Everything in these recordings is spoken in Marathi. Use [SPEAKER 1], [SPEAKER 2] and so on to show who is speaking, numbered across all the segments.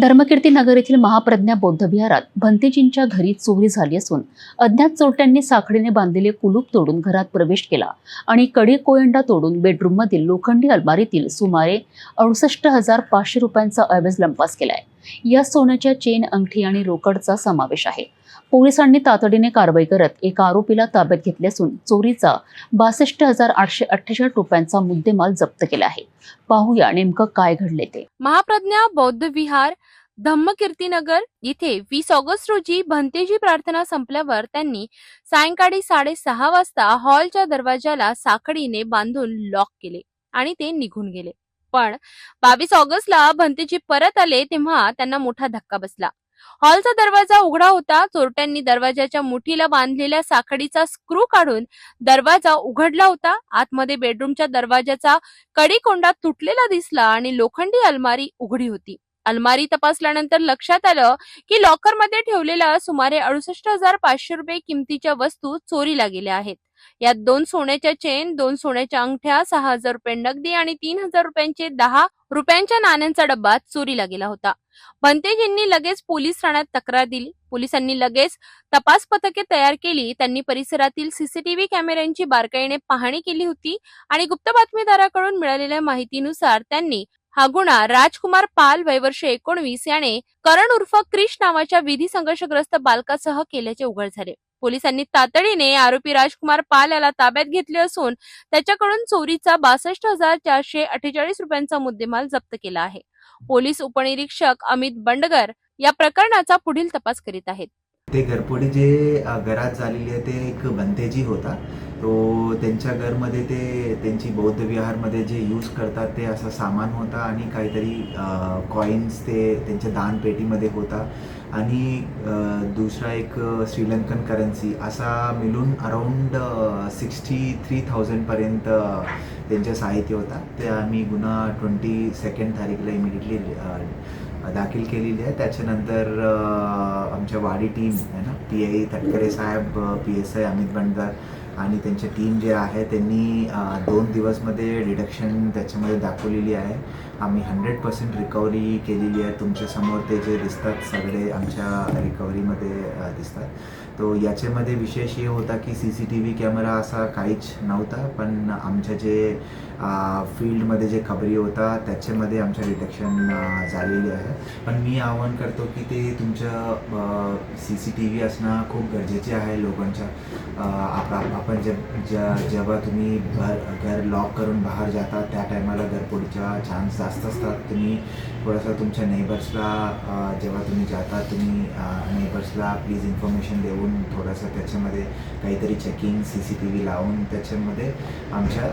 [SPEAKER 1] धर्मकीर्ती नगर येथील महाप्रज्ञा बौद्ध विहारात भंतेजींच्या घरी चोरी झाली असून अज्ञात चोरट्यांनी साखळीने बांधलेले कुलूप तोडून घरात प्रवेश केला आणि कडी कोयंडा तोडून बेडरूममधील लोखंडी अलमारीतील सुमारे अडुसष्ट हजार पाचशे रुपयांचा ऐवज लंपास केलाय. या सोन्याच्या चेन अंगठी आणि रोकडचा समावेश आहे. पोलिसांनी तातडीने कारवाई करत एका आरोपीला ताब्यात घेतले असून चोरीचा बासष्ट हजार आठशे अठ्ठेचाळीस रुपयांचा मुद्देमाल जप्त केला आहे. पाहूया नेमकं काय घडले ते.
[SPEAKER 2] महाप्रज्ञा बौद्ध विहार धम्मकीर्तीनगर येथे वीस ऑगस्ट रोजी भंतेजी प्रार्थना संपल्यावर त्यांनी सायंकाळी साडेसहा वाजता हॉलच्या दरवाजाला साखळीने बांधून लॉक केले आणि ते निघून गेले. पण बावीस ऑगस्टला भंतेजी परत आले तेव्हा त्यांना मोठा धक्का बसला. हॉलचा दरवाजा उघडा होता. चोरट्यांनी दरवाजाच्या मुठीला बांधलेल्या साखळीचा स्क्रू काढून दरवाजा उघडला होता. आतमध्ये बेडरूमच्या दरवाजाचा कडी-कोंडा तुटलेला दिसला आणि लोखंडी अलमारी उघडी होती. अलमारी तपासल्यानंतर लक्षात आलं की लॉकरमध्ये ठेवलेल्या सुमारे अडुसष्ट हजार पाचशे रुपये किमतीच्या वस्तू चोरीला गेल्या आहेत. यात दोन सोन्याच्या चेन दोन सोन्याच्या अंगठ्या सहा हजार रुपये नगदी आणि तीन हजार रुपयांचे दहा रुपयांच्या नाण्यांचा डब्बा चोरीला गेला होता. भंतेजींनी लगेच पोलीस ठाण्यात तक्रार दिली. पोलिसांनी लगेच तपास पथके तयार केली. त्यांनी परिसरातील सीसीटीव्ही कॅमेऱ्यांची बारकाईने पाहणी केली होती आणि गुप्त बातमीदाराकडून मिळालेल्या माहितीनुसार त्यांनी हा गुन्हा राजकुमार पाल वयवर्ष एकोणवीस याने करण उर्फ क्रिश नावाच्या विधी संघर्षग्रस्त बालकासह केल्याचे उघड झाले. पोलिसांनी तातडीने आरोपी राजकुमार पाल याला ताब्यात घेतले असून त्याच्याकडून चोरीचा बासष्ट हजार चारशे अठ्ठेचाळीस रुपयांचा मुद्देमाल जप्त केला आहे. पोलीस उपनिरीक्षक अमित बंडगर या प्रकरणाचा पुढील तपास करीत आहेत.
[SPEAKER 3] ते घरफोडी जे घरात झालेली आहे ते एक बंतेजी होता. तो त्यांच्या घरमध्ये ते त्यांची बौद्ध विहारमध्ये जे यूज करतात ते असं सामान होता आणि काहीतरी कॉईन्स ते त्यांच्या दानपेटीमध्ये होता. आणि दुसरा एक श्रीलंकन करन्सी असा मिळून अराऊंड सिक्स्टी थ्री थाउजंडपर्यंत त्यांचं साहित्य होता. ते आम्ही गुन्हा ट्वेंटी सेकंड तारीखला इमिडिएटली दाखल केलेली आहे. त्याच्यानंतर आमच्या वाडी टीम आहे ना P I Tatkare Saheb P S I Amit Bandkar आणि त्यांची टीम जे आहे त्यांनी दोन दिवसमध्ये रिडक्शन त्याच्यामध्ये दाखवलेली आहे. आम्ही हंड्रेड पर्सेंट रिकव्हरी केलेली आहे. तुमच्यासमोर ते जे दिसतात सगळे आमच्या रिकव्हरीमध्ये दिसतात. तो याच्यामध्ये विशेष हे होता की C C T V camera असा काहीच नव्हता पण आमच्या जे फील्डमध्ये जे खबरी होता त्याच्यामध्ये आमच्या डिटेक्शन झालेली आहे. पण मी आवाहन करतो की ते तुमचं सी सी टी व्ही असणं खूप गरजेचे आहे लोकांच्या. आपण जे जेव्हा तुम्ही घर घर लॉक करून बाहेर जाता त्या टायमाला घरपोडीच्या चान्स जास्त असतात. तुम्ही थोडंसं तुमच्या नेबर्सला जेव्हा तुम्ही जाता तुम्ही नेबर्सला प्लीज इन्फॉर्मेशन देऊन थोडंसं त्याच्यामध्ये काहीतरी checking C C T V लावून त्याच्यामध्ये आमच्या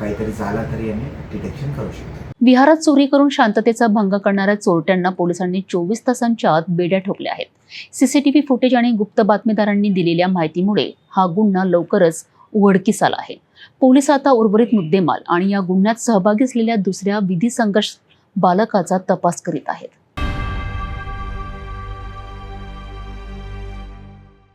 [SPEAKER 3] काहीतरी झाला तरी आम्ही डिटेक्शन करू शकतो.
[SPEAKER 1] विहारात चोरी करून शांततेचा भंग करणाऱ्या चोरट्यांना पोलिसांनी चोवीस तासांच्या आत बेड्या ठोकल्या आहेत. सीसीटीव्ही फुटेज आणि गुप्त बातमीदारांनी दिलेल्या माहितीमुळे हा गुन्हा लवकरच उघडकीस आला आहे. पोलीस आता उर्वरित मुद्देमाल आणि या गुन्ह्यात सहभागी असलेल्या दुसऱ्या विधी संघर्ष बालकाचा तपास करीत आहेत.